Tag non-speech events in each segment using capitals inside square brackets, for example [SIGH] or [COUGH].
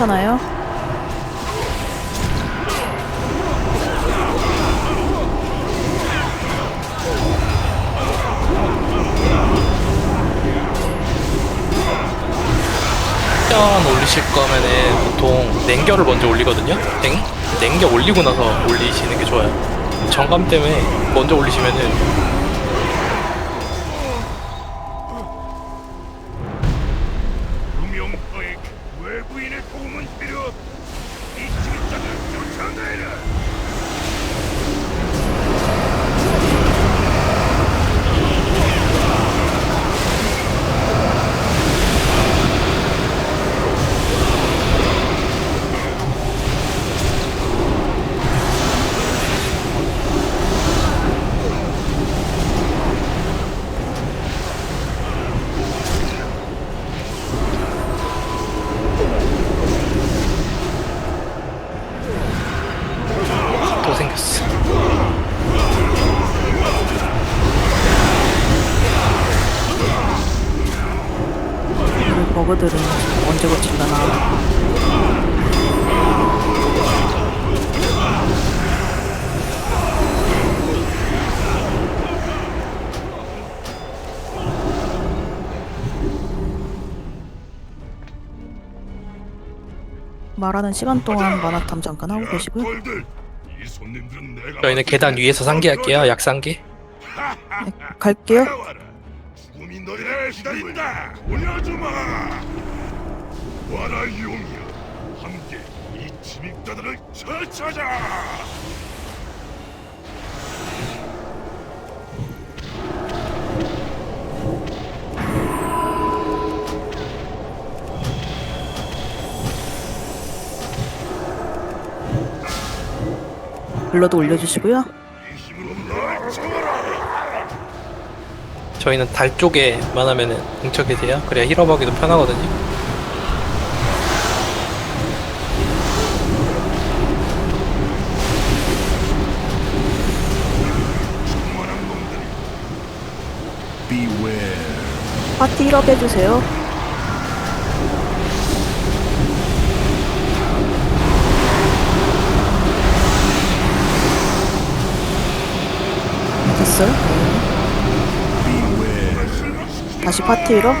괜찮아요? 편 올리실 거면은 보통 냉겨를 먼저 올리거든요. 냉 냉겨 올리고 나서 올리시는 게 좋아요. 정감 때문에 먼저 올리시면은 버그들은 언제 고칠려나. 말하는 시간 동안 만화 탐 잠깐 하고 계시고요. 저희는 계단 위에서 상기할게요. 약 상기. 네, 갈게요. 너희를 기다린다. 올려주마. 와라 용이여, 함께 이 침입자들을 처치하자. 블러드 올려주시고요. 이 힘으로 날 잡아라. 저희는 달 쪽에만 하면은 뭉쳐 계세요. 그래야 힐업하기도 편하거든요. 파티 1업 해주세요. 됐어요? 네. 다시 파티 1업.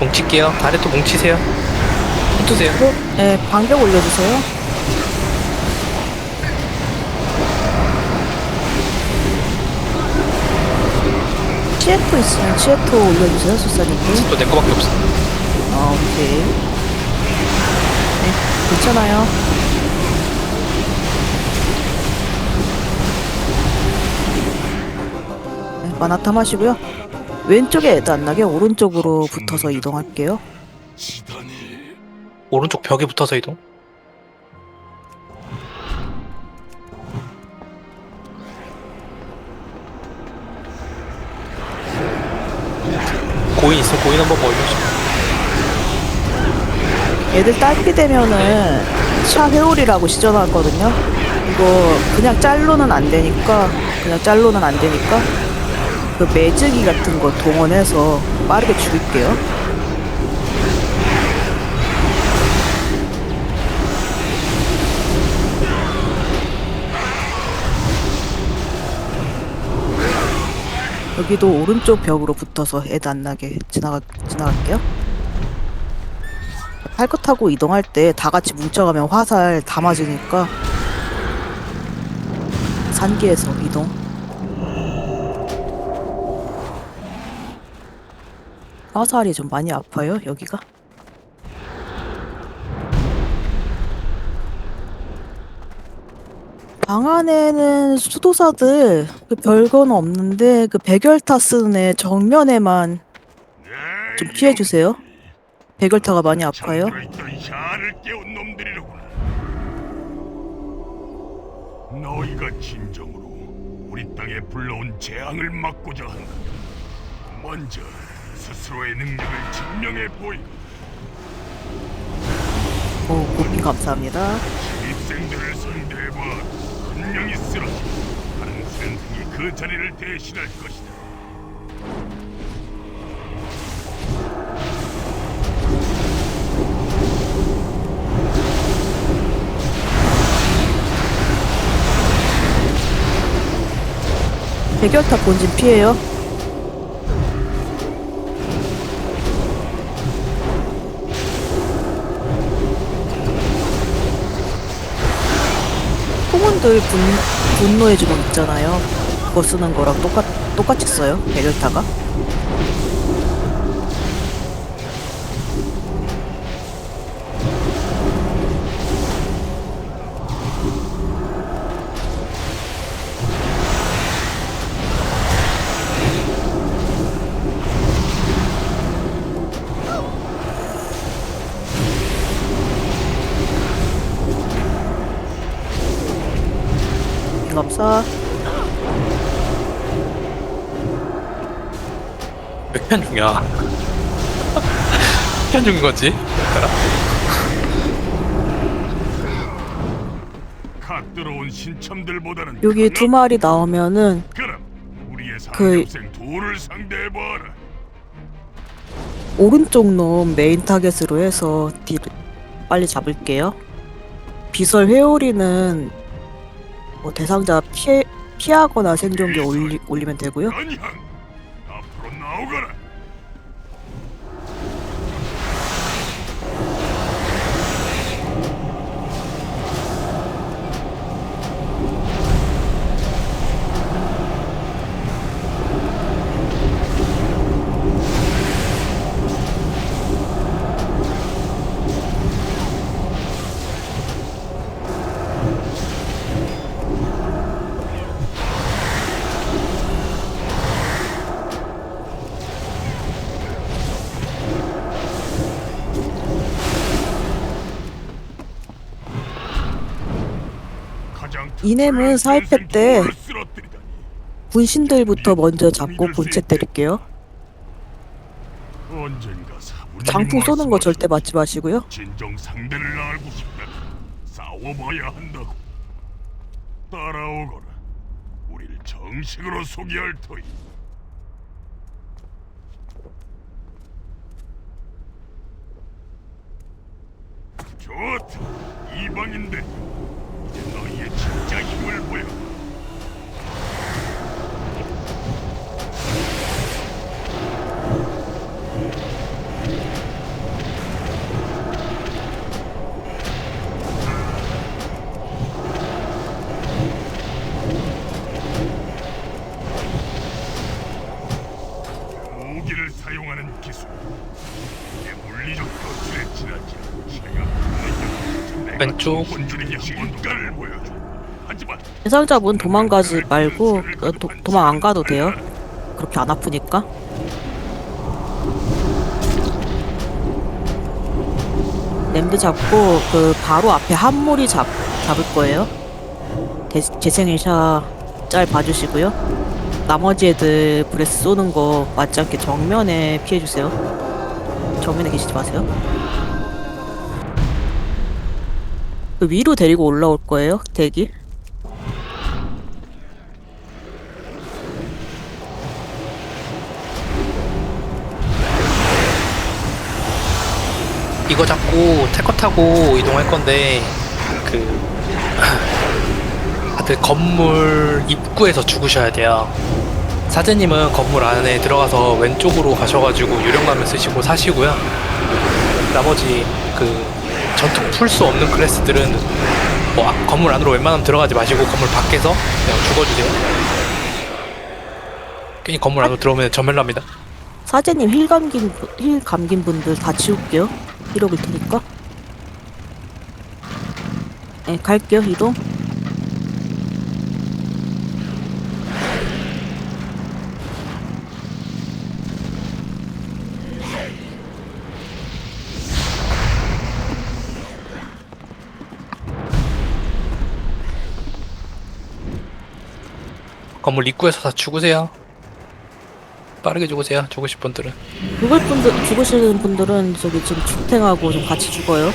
뭉칠게요. 달에 또 뭉치세요. 흩으세요. 네, 방벽 올려주세요. 치에토 있으면 치에토 올려주세요, 수사님들. 또내 거밖에 없어. 아, 오케이. 네, 괜찮아요. 네, 마나탐 하시고요. 왼쪽에 애도 안 나게 오른쪽으로 붙어서 이동할게요. 오른쪽 벽에 붙어서 이동. 고인 있어. 고인 한번 올려줘. 애들 딸피 되면은 차 회오리라고 시전하거든요. 이거 그냥 짤로는 안 되니까 그냥 짤로는 안 되니까 그 매직이 같은 거 동원해서 빠르게 죽일게요. 여기도 오른쪽 벽으로 붙어서 애도 안 나게 지나가 지나갈게요. 할거 타고 이동할 때 다 같이 뭉쳐가면 화살 다 맞으니까 산기에서 이동. 화살이 좀 많이 아파요, 여기가. 방 안에는 수도사들 그 별건 없는데 그 백열타 쓰는 애 정면에만 좀 피해 주세요. 백열타가 많이 아파요. 있던 샤를 깨운 놈들이로구나. 너희가 진정으로 우리 땅에 불러온 재앙을 막고자 한다. 먼저 스스로의 능력을 증명해 보이. 오, 고핑 감사합니다. 입생들을 상대해봐 분명히 쓰러지. 생생이 그 자리를 대신할 것이다. 해결타 본진 피해요. 후문들 분, 분노의 주먹 있잖아요. 그거 쓰는 거랑 똑같, 똑같이 써요. 해결타가. 빙업사. 몇편 중이야? [LAUGHS] 편 중인 거지? 각 들어온 신참들보다는 여기 두 마리 나오면은 그럼 우리의 그- 상급생 둘을 상대해 봐라. 오른쪽 놈 메인 타겟으로 해서 딜 빨리 잡을게요. 비설 회오리는 뭐 대상자 피해, 피하거나 생존기 올리, 올리면 되고요. 앞으로 나오거라. 이nem은 특별한 사입회 때. 분신들부터 먼저 잡고 본체 때릴게요. 장풍 쏘는 거 절대 맞지 마시고요. 진정 상대를 알고 싶다. 싸워봐야 한다고. 따라오거라. 우리를 정식으로 소개할 터이. 좋다. 이방인데 진짜 힘을 보여. 무기를 사용하는 기술. 이게 물리적 거칠에 지나지 않고 왼쪽. 대상자분 도망가지 말고 어, 도, 도망 안 가도 돼요. 그렇게 안 아프니까. 램드 잡고 그 바로 앞에 한몰이 잡, 잡을 거예요. 대, 재생일샤 짤 봐주시고요. 나머지 애들 브레스 쏘는 거 맞지 않게 정면에 피해주세요. 정면에 계시지 마세요. 그 위로 데리고 올라올 거예요. 대기. 이거 잡고 태커 타고 이동할 건데 그 [LAUGHS] 다들 건물 입구에서 죽으셔야 돼요. 사제님은 건물 안에 들어가서 왼쪽으로 가셔가지고 유령가면 쓰시고 사시고요. 나머지 그 전투 풀 수 없는 클래스들은 뭐 아- 건물 안으로 웬만하면 들어가지 마시고 건물 밖에서 그냥 죽어주세요. 괜히 건물 안으로 들어오면 전멸납니다. 사제님 힐 감긴 분- 힐 감긴 분들 다 치울게요. 이러길 테니까. 네, 갈게요. 이동. 건물 입구에서 다 죽으세요. 빠르게 죽으세요. 죽으실 분들은. 죽을 분들 죽으시는 분들은 저기 지금 축탱하고 좀 같이 죽어요.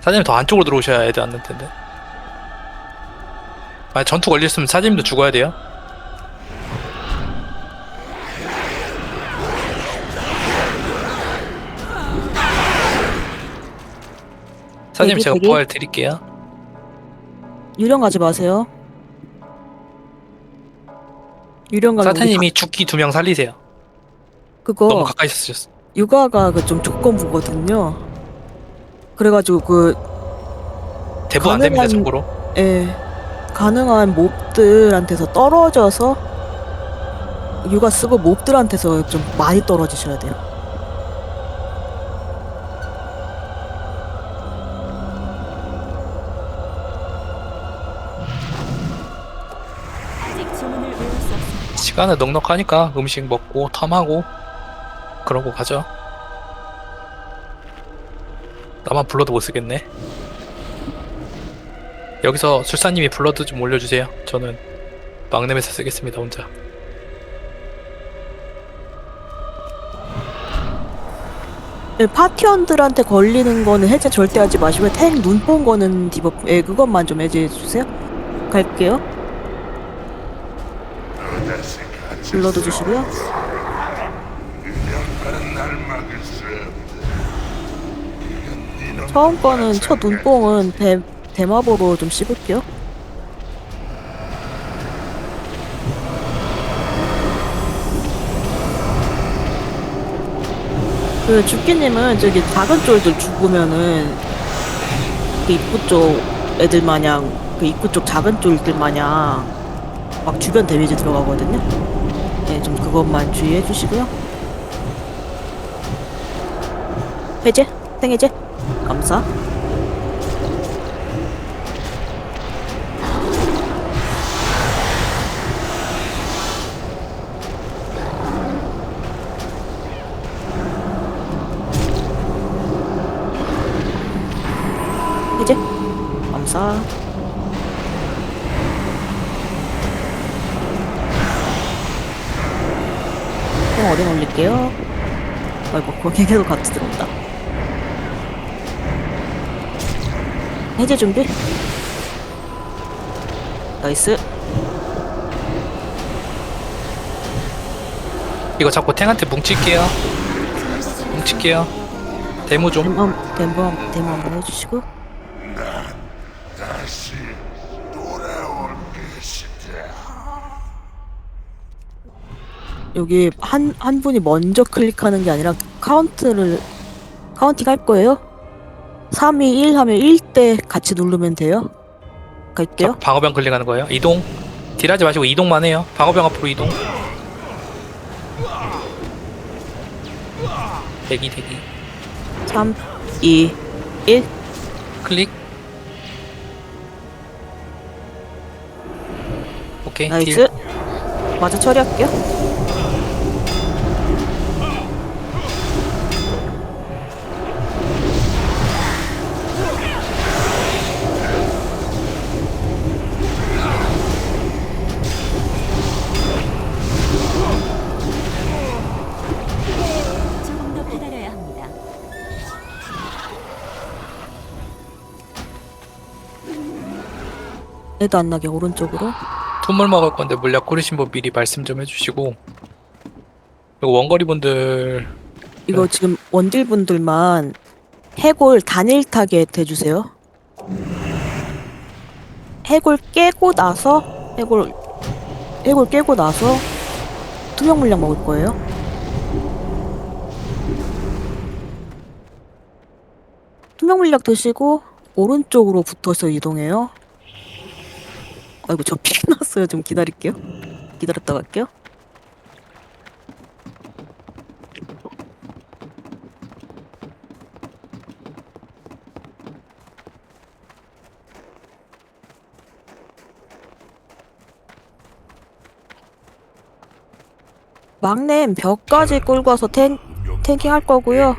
사장님 더 안쪽으로 들어오셔야 애들 안될 텐데. 만약 전투 걸렸으면 사장님도 죽어야 돼요. 사장님 대기, 제가 대기. 부활 드릴게요. 유령 가지 마세요. 유령 가면 사탄님이 죽기 두 명 살리세요. 가- 그거 너무 가까이 있으셨어. 육아가 그 좀 조건부거든요. 그래가지고 그 대부 안 됩니다, 가능한- 참고로. 예, 가능한 몹들한테서 떨어져서 육아 쓰고 몹들한테서 좀 많이 떨어지셔야 돼요. 시간은 넉넉하니까 음식 먹고 탐하고 그러고 가죠. 나만 블러드 못 쓰겠네. 여기서 술사님이 블러드 좀 올려주세요. 저는 막내에서 쓰겠습니다 혼자. 예, 파티원들한테 걸리는 거는 해제 절대 하지 마시고 탱 눈뽕 거는 디버프 예 그것만 좀 해제해 주세요. 갈게요. 불러도 주시고요. 처음 거는 첫 눈뽕은 대, 대마보로 좀 씹을게요. 그 죽기님은 저기 작은 쫄들 죽으면은 그 입구 쪽 애들 마냥 그 입구 쪽 작은 쫄들 마냥 막 주변 데미지 들어가거든요. 네, 좀 그것만 주의해 주시고요. 해제? 생해제? 감사. 이제 감사. 그냥 어디 올릴게요. 아이고 거기 계속 같이 들어온다. 해제 준비. 나이스. 이거 자꾸 탱한테 뭉칠게요. 뭉칠게요. 데모 좀. 데모 한- 데모 한- 데모 한번 해주시고. 다시 돌아올 것이다. 여기 한, 한 분이 먼저 클릭하는 게 아니라 카운트를 카운팅 할 거예요. 3, 2, 1 하면 1대 같이 누르면 돼요. 갈게요. 자, 방어병 클릭하는 거예요. 이동. 딜하지 마시고 이동만 해요. 방어병 앞으로 이동. 대기 대기. 3, 2, 1. 클릭. 오케이. 나이스. 딜. 마저 처리할게요. 애도 안 나게 오른쪽으로. 투물 먹을 건데 물약 고르신 분 미리 말씀 좀 해주시고. 그리고 원거리 분들 이거 지금 원딜 분들만 해골 단일 타겟 해주세요. 해골 깨고 나서 해골 해골 깨고 나서 투명 물량 먹을 거예요. 투명 물약 드시고 오른쪽으로 붙어서 이동해요. 아이고 저 피 났어요. 좀 기다릴게요. 기다렸다 갈게요. 막내 벽까지 끌고 와서 탱, 탱킹 할 거고요.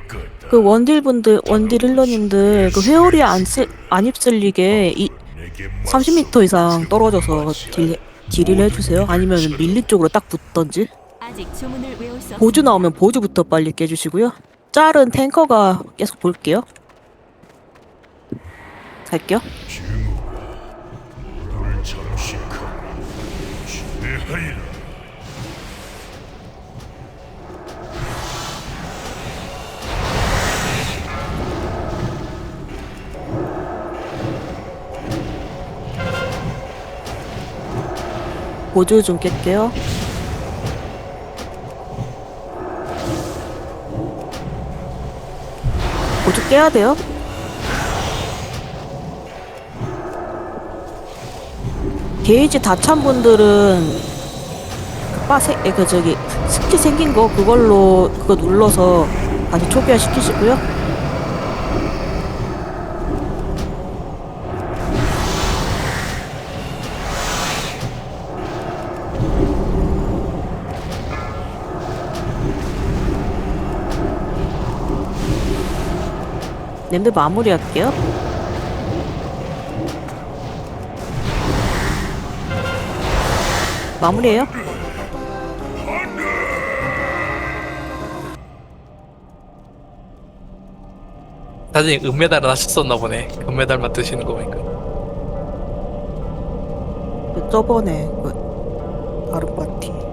그 원딜 분들, 원딜 힐러님들 그 회오리 안, 쓰, 안 휩쓸리게 이 30m 이상 떨어져서 딜, 딜을 해주세요. 아니면 밀리 쪽으로 딱 붙던지. 아직 주문을 외울 수 보주. 나오면 보주부터 빨리 깨주시고요. 짤은 탱커가 계속 볼게요. 갈게요. 그리하리라. 보조 좀 깰게요. 보조 깨야 돼요. 게이지 다 찬 분들은 빠세 그 저기 스킬 생긴 거 그걸로 그거 눌러서 다시 초기화 시키시고요. 냄새 마무리할게요. 마무리해요. 사장님 은메달은 하셨었나 보네. 금메달만 드시는 거 보니까. 그 저번에 그 다른 파티